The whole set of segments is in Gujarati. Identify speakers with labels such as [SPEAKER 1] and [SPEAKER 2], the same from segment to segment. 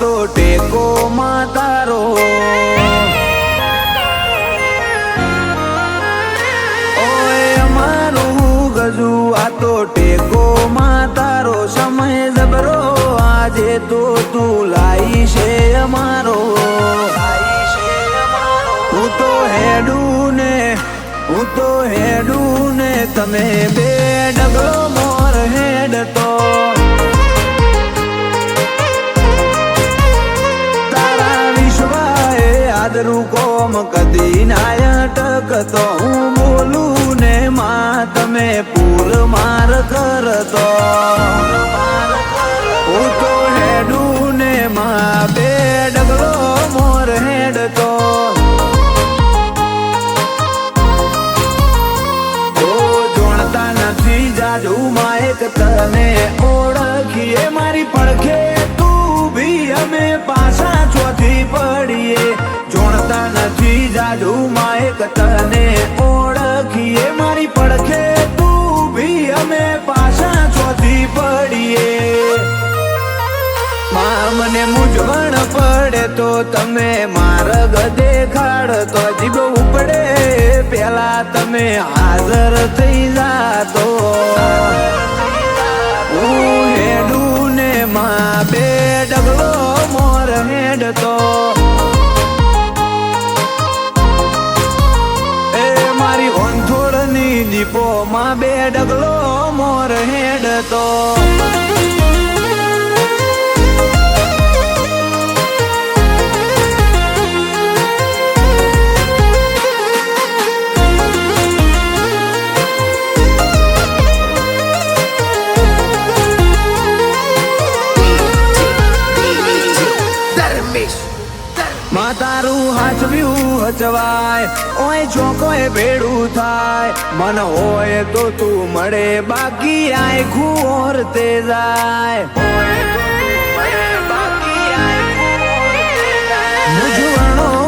[SPEAKER 1] તો ટેકો માં તારો. ઓય અમારું ગજુ, આ તો ટેકો માં તારો. સમય જબરો, આજે તો તું લાઈ છે અમારો. હું તો હેડું ને હું તો હેડું ને તમે બે ડગલો મોર હેડ તો. અટકતો હું બોલું ને માં તમે પૂર માર કરતો. હું તો હેડું ને માં, બે ડગલો મોર હેડતો. નથી જાજુ માયક તને ઓળખીએ, મારી પડખે તું ભી અમે પાછા ચોથી પડીએ. નથી જાજુ માયક તને ઓળખીએ. મારી પડખે તું ભી અમે પાછા ચોથી પડીએ. માં મને મૂંઝવણ પડે તો તમે માર્ગ દેખાડ તો જીભ ઉપડે. પેલા તમે હાજર થઈ જાતો. હું હેડું ને માં બે ડગલો મોર હેડતો. માં બે ડગલો મોર હેડતો. હાચવ્યું હચવાય. ઓય ચોકોય ભેડું થાય. મન હોય તો તું મળે, બાકી આય ખુઓર તે જાય.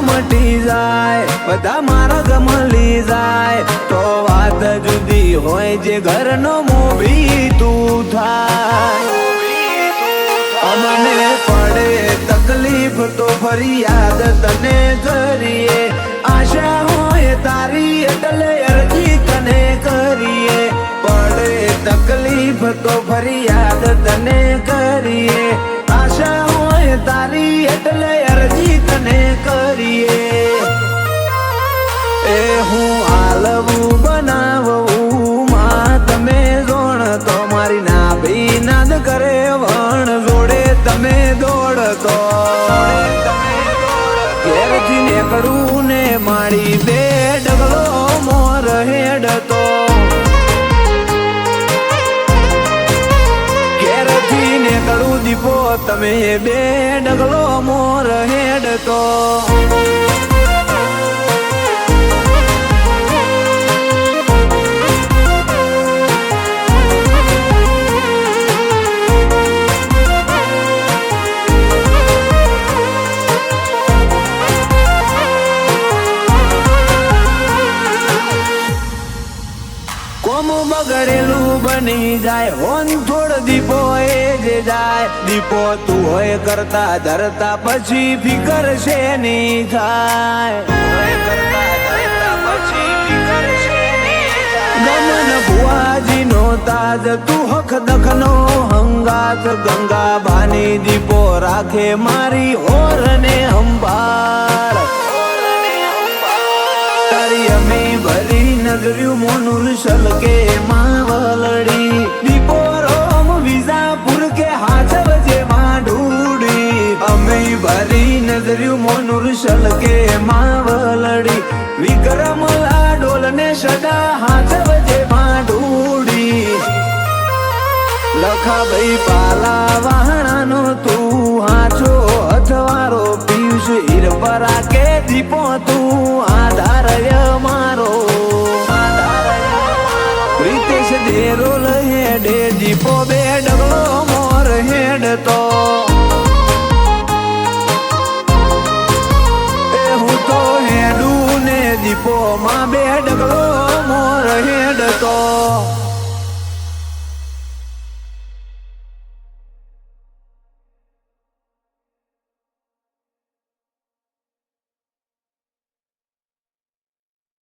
[SPEAKER 1] મટી જાય, બધા માર્ગ મળી જાય. તો વાત જુદી હોય જે ઘરનો મોભી તું થાય. અમને પડે તકલીફ તો ફરિયાદ તને કરીએ આશા હોય તારી એટલે અરજી તને કરીએ. પડે તકલીફ તો ફરિયાદ તને કરીએ. આશા હોય તારી એટલે અરજી તને કરીએ. એ હું આલવું, બનાવવું, માં તમે જોણ તો મારી નાભી નાદ કરે દોડતો ઘેરથી નીકળું મારી બે ડગલો મોર હેડતો ઘેરથી નીકળું દીપો, તમે બે ડગલો મોર હેડતો બગડેલું બની જાય. હોન થોડ દીપો એ જે જાય. દીપો તું હોય કરતા ધરતા પછી ફિકર છે ની થાય. હંગાત. ગંગા દીપો રાખે મારી હોર ને અંબાર તારી અમે ભરી નગર્યું મોનુર સલકે માવલડી મોનુર સલકે માવલડી. વિક્રમ લાડોલને સદા હાથ જે માં લખા લખાભાઈ પાલા વાહણાનો તું હાચો અથવારો, પિયુષ હીરપરા કે દીપો તું આધારય મારો. રીતેશ દેરો હેડે દીપો બે ડગલો મોર હેડ તો